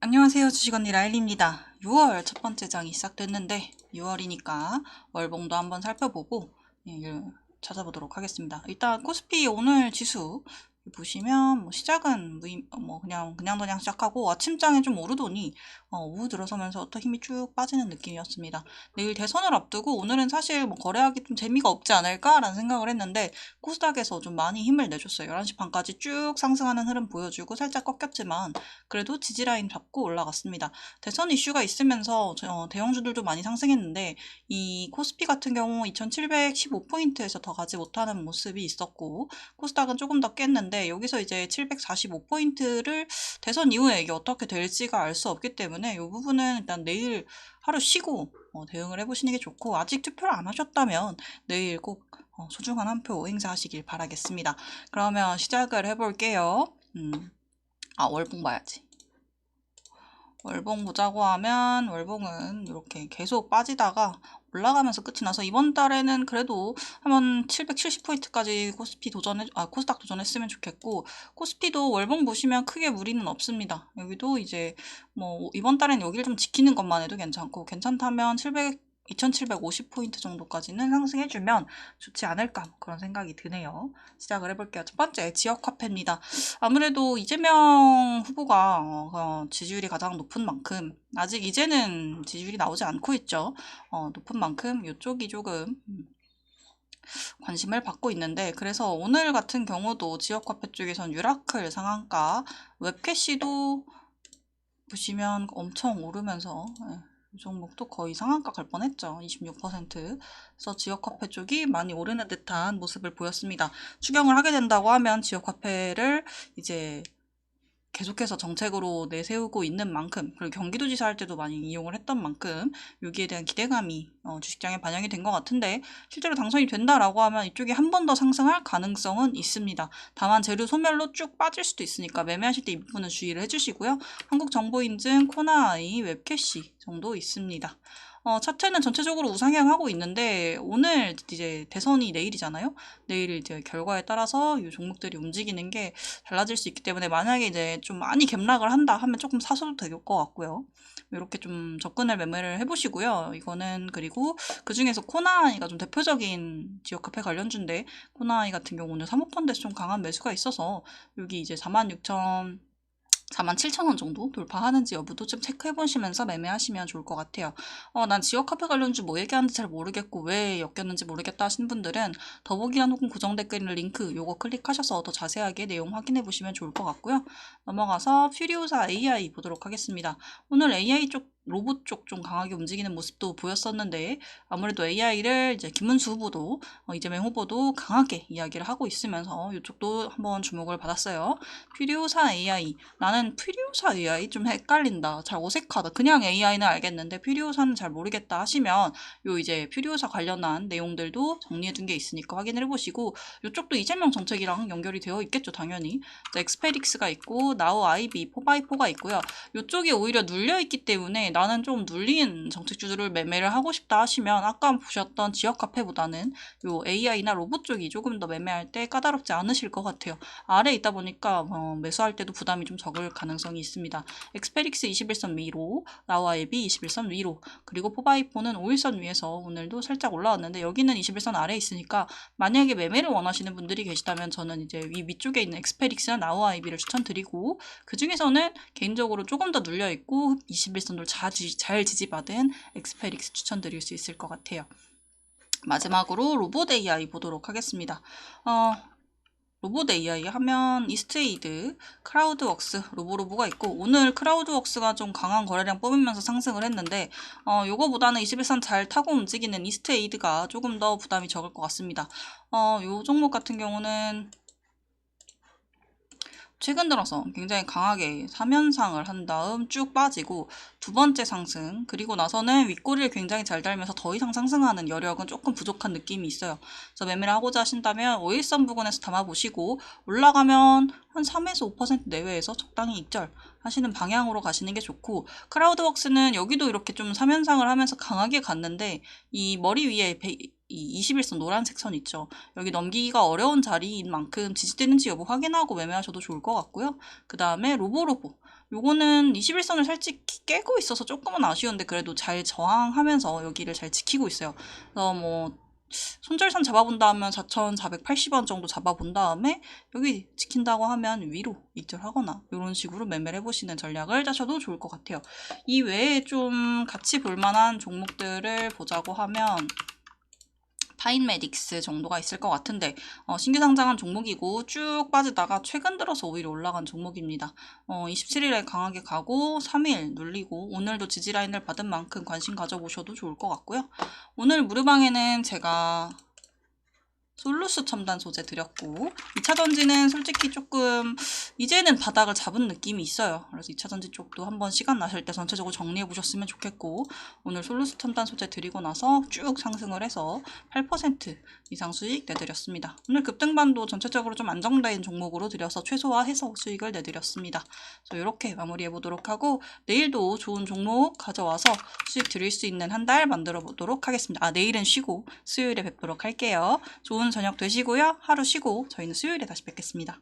안녕하세요. 주식언니 라일리입니다. 6월 첫 번째 장이 시작됐는데 6월이니까 월봉도 한번 살펴보고 예, 찾아보도록 하겠습니다. 일단 코스피 오늘 지수 보시면 뭐 시작은 무임, 뭐 그냥 그냥 그냥 시작하고 아침장에 좀 오르더니 어, 오후 들어서면서부터 힘이 쭉 빠지는 느낌이었습니다. 내일 대선을 앞두고 오늘은 사실 뭐 거래하기 좀 재미가 없지 않을까라는 생각을 했는데 코스닥에서 좀 많이 힘을 내줬어요. 11시 반까지 쭉 상승하는 흐름 보여주고 살짝 꺾였지만 그래도 지지라인 잡고 올라갔습니다. 대선 이슈가 있으면서 어, 대형주들도 많이 상승했는데 이 코스피 같은 경우 2715포인트에서 더 가지 못하는 모습이 있었고 코스닥은 조금 더 깼는데 여기서 이제 745포인트를 대선 이후에 이게 어떻게 될지가 알 수 없기 때문에 이 부분은 일단 내일 하루 쉬고 어, 대응을 해보시는 게 좋고 아직 투표를 안 하셨다면 내일 꼭 어, 소중한 한 표 행사하시길 바라겠습니다. 그러면 시작을 해볼게요. 음. 아 월봉 봐야지. 월봉 보자고 하면 월봉은 이렇게 계속 빠지다가 올라가면서 끝이 나서 이번 달에는 그래도 한번 770포인트까지 코스피 도전해 아 코스닥 도전했으면 좋겠고 코스피도 월봉 보시면 크게 무리는 없습니다. 여기도 이제 뭐 이번 달엔 여기를 좀 지키는 것만 해도 괜찮고 괜찮다면 700 2750포인트 정도까지는 상승해주면 좋지 않을까 그런 생각이 드네요. 시작을 해볼게요. 첫 번째 지역 화폐입니다. 아무래도 이재명 후보가 어, 지지율이 가장 높은 만큼 아직 이제는 지지율이 나오지 않고 있죠. 어, 높은 만큼 이쪽이 조금 음, 관심을 받고 있는데 그래서 오늘 같은 경우도 지역화폐 쪽에선 유라클 상한가 웹캐시도 보시면 엄청 오르면서 예, 이 종목도 거의 상한가 갈 뻔했죠. 26%. 그래서 지역화폐 쪽이 많이 오르는 듯한 모습을 보였습니다. 추경을 하게 된다고 하면 지역화폐를 이제 계속해서 정책으로 내세우고 있는 만큼 그리고 경기도지사 할 때도 많이 이용을 했던 만큼 여기에 대한 기대감이 어, 주식장에 반영이 된 것 같은데 실제로 당선이 된다라고 하면 이쪽이 한 번 더 상승할 가능성은 있습니다. 다만 재료 소멸로 쭉 빠질 수도 있으니까 매매하실 때 이 부분은 주의를 해주시고요. 한국정보인증, 코나아이, 웹캐시 정도 있습니다. 어, 차트는 전체적으로 우상향하고 있는데 오늘 이제 대선이 내일이잖아요. 내일 이제 결과에 따라서 이 종목들이 움직이는 게 달라질 수 있기 때문에 만약에 이제 좀 많이 갭락을 한다 하면 조금 사셔도 될 것 같고요. 이렇게 좀 접근을 매매를 해보시고요. 이거는 그리고 그 중에서 코나아이가 좀 대표적인 지역화폐 관련주인데 코나아이 같은 경우는 사모펀드에서 좀 강한 매수가 있어서 여기 이제 46,000 47,000원 정도 돌파하는지 여부도 좀 체크해 보시면서 매매하시면 좋을 것 같아요. 어, 난 지역 카페 관련주 뭐 얘기하는지 잘 모르겠고 왜 엮였는지 모르겠다 하신 분들은 더보기란 혹은 고정 댓글 있는 링크 요거 클릭하셔서 더 자세하게 내용 확인해 보시면 좋을 것 같고요. 넘어가서 퓨리오사 AI 보도록 하겠습니다. 오늘 AI 쪽 로봇 쪽 좀 강하게 움직이는 모습도 보였었는데 아무래도 AI를 이제 김문수 후보도 어, 이재명 후보도 강하게 이야기를 하고 있으면서 이쪽도 한번 주목을 받았어요. 퓨리오사 AI 나는 퓨리오사 AI 좀 헷갈린다. 잘 어색하다. 그냥 AI는 알겠는데 퓨리오사는 잘 모르겠다 하시면 요 이제 퓨리오사 관련한 내용들도 정리해 둔 게 있으니까 확인을 해보시고 이쪽도 이재명 정책이랑 연결이 되어 있겠죠 당연히. 엑스페릭스가 있고 나우 아이비 포바이포가 있고요. 이쪽이 오히려 눌려 있기 때문에 나는 좀 눌린 정책주들을 매매를 하고 싶다 하시면 아까 보셨던 지역 카페보다는 요 AI나 로봇 쪽이 조금 더 매매할 때 까다롭지 않으실 것 같아요. 아래 있다 보니까 어, 매수할 때도 부담이 좀 적을 가능성이 있습니다. 엑스페릭스 21선 위로, 나와앱이 21선 위로, 그리고 포바이포는 5일선 위에서 오늘도 살짝 올라왔는데 여기는 21선 아래 있으니까 만약에 매매를 원하시는 분들이 계시다면 저는 이제 위 밑쪽에 있는 엑스페릭스나 나와아이비를 추천드리고 그 중에서는 개인적으로 조금 더 눌려 있고 21선도 잘잘 지지받은 엑스페릭스 추천드릴 수 있을 것 같아요. 마지막으로 로봇 AI 보도록 하겠습니다. 어, 로봇 AI 하면 이스트에이드, 크라우드웍스, 로보로보가 있고 오늘 크라우드웍스가 좀 강한 거래량 뽑으면서 상승을 했는데 어, 요거보다는 21선 잘 타고 움직이는 이스트에이드가 조금 더 부담이 적을 것 같습니다. 어, 요 종목 같은 경우는 최근 들어서 굉장히 강하게 3연상을 한 다음 쭉 빠지고 두 번째 상승 그리고 나서는 윗꼬리를 굉장히 잘 달면서 더 이상 상승하는 여력은 조금 부족한 느낌이 있어요. 그래서 매매를 하고자 하신다면 5일선 부근에서 담아보시고 올라가면 한 3에서 5% 내외에서 적당히 입절 하시는 방향으로 가시는 게 좋고 크라우드웍스는 여기도 이렇게 좀 3연상을 하면서 강하게 갔는데 이 머리 위에 이 21선 노란색 선 있죠. 여기 넘기기가 어려운 자리인 만큼 지지되는지 여부 확인하고 매매하셔도 좋을 것 같고요. 그 다음에 로보로보. 요거는 21선을 살짝 깨고 있어서 조금은 아쉬운데 그래도 잘 저항하면서 여기를 잘 지키고 있어요. 그래서 뭐 손절선 잡아본다 면 4,480원 정도 잡아본 다음에 여기 지킨다고 하면 위로 이탈하거나 이런 식으로 매매를 해보시는 전략을 짜셔도 좋을 것 같아요. 이 외에 좀 같이 볼만한 종목들을 보자고 하면 파인메딕스 정도가 있을 것 같은데 어, 신규 상장한 종목이고 쭉 빠지다가 최근 들어서 오히려 올라간 종목입니다. 어, 27일에 강하게 가고 3일 눌리고 오늘도 지지라인을 받은 만큼 관심 가져보셔도 좋을 것 같고요. 오늘 무료방에는 제가 솔루스 첨단 소재 드렸고 2차 전지는 솔직히 조금 이제는 바닥을 잡은 느낌이 있어요. 그래서 2차 전지 쪽도 한번 시간 나실 때 전체적으로 정리해 보셨으면 좋겠고 오늘 솔루스 첨단 소재 드리고 나서 쭉 상승을 해서 8% 이상 수익 내드렸습니다. 오늘 급등반도 전체적으로 좀 안정된 종목으로 드려서 최소화해서 수익을 내드렸습니다. 그래서 이렇게 마무리해 보도록 하고 내일도 좋은 종목 가져와서 수익 드릴 수 있는 한 달 만들어 보도록 하겠습니다. 아 내일은 쉬고 수요일에 뵙도록 할게요. 좋은 저녁 되시고요. 하루 쉬고 저희는 수요일에 다시 뵙겠습니다.